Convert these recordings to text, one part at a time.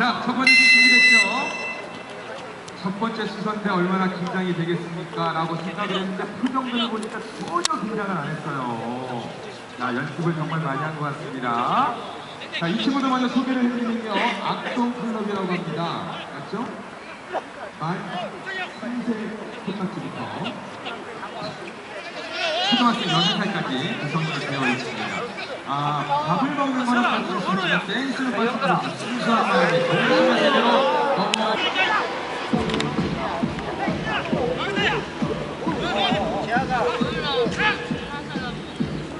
자, 첫 번째 준비됐죠? 첫 번째 수선대 얼마나 긴장이 되겠습니까? 라고 생각을 했는데 표정들을 보니까 전혀 긴장을 안 했어요. 자, 연습을 정말 많이 한 것 같습니다. 자, 이 친구들 먼저 소개를 해드리면요. 악동 클럽이라고 합니다. 맞죠? 만 3세 코딱지부터 초등학생 6살까지 구성원이 되어 있습니다. 아, 밥을 먹는 거는 댄스는 동심의 세계로 넘어가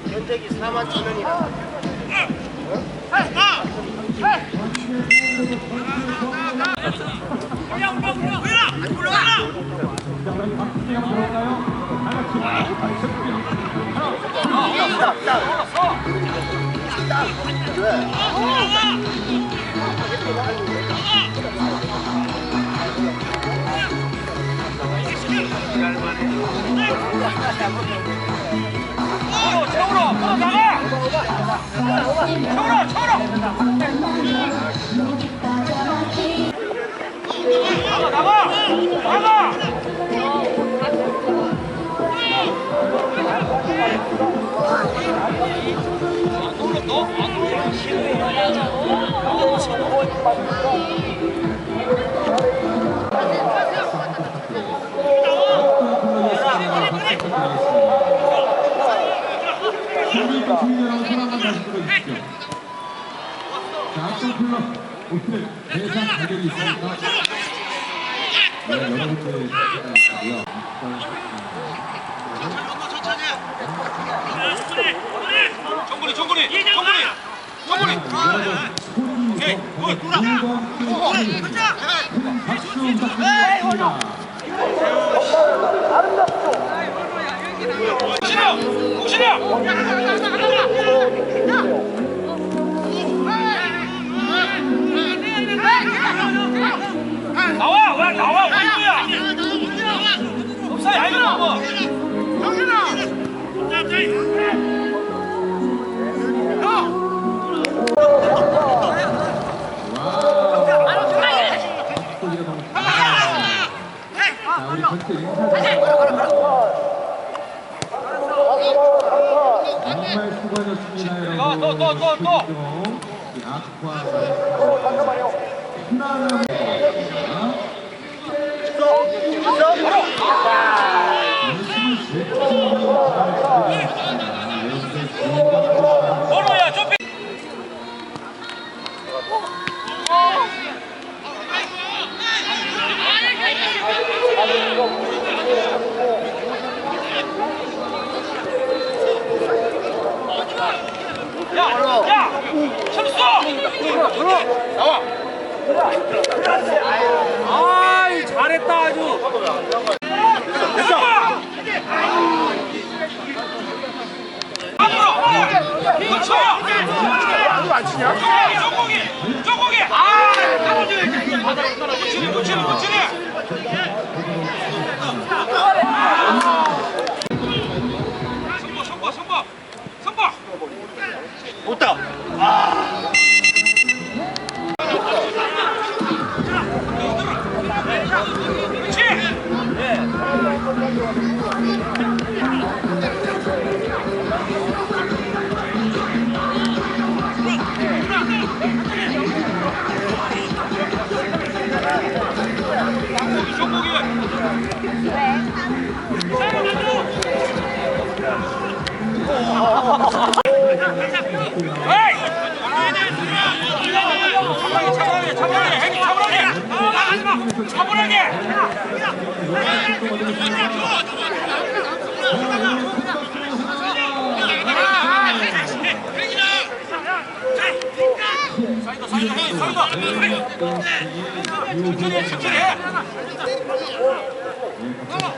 견적이 4만 천 중이라 고 사람만 다시 들어주십시오. 자, 악동 클럽 오늘 대상 대결이 있으니까 네, 여러분들 있고요. 정근이 정근이 정근이 정근이 오케이, 박수 부탁드립니다. 공신이 공신이 인사 정말 수고하셨습니다, 여러분. 또, 또, 또, 또, 또. 이 악과 편안함. 번호야 나와. 아이, 잘했다 아주. 됐어. 앞으로. 그렇죠. 안 치냐? 정국이, 정국이. 아, 떨어져야지. 붙이네, 붙이네, 붙이네. 그 차분하게! 사이드, 사이드! 천천히 해, 천천히 해!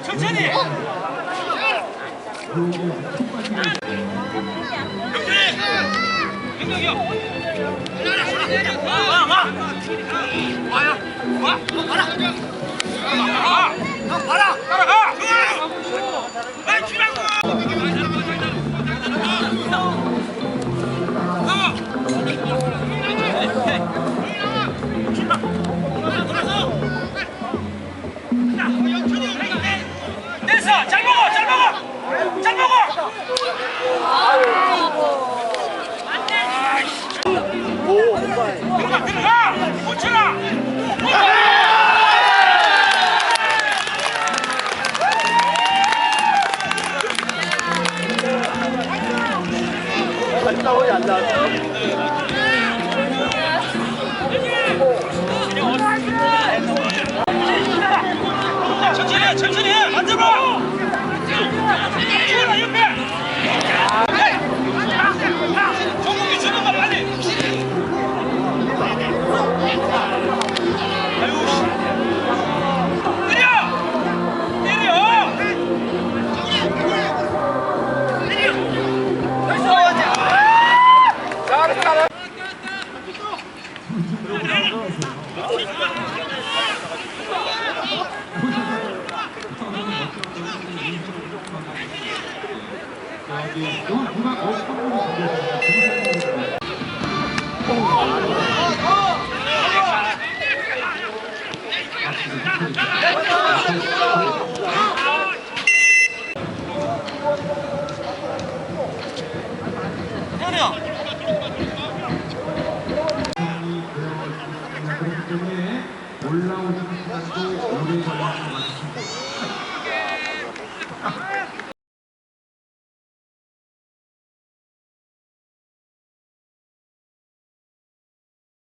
천천히! 형! 와! 가라! 따라가! 형, 봐라! 따라가! 올라오는 시간도 오래 걸리는 것 같습니다.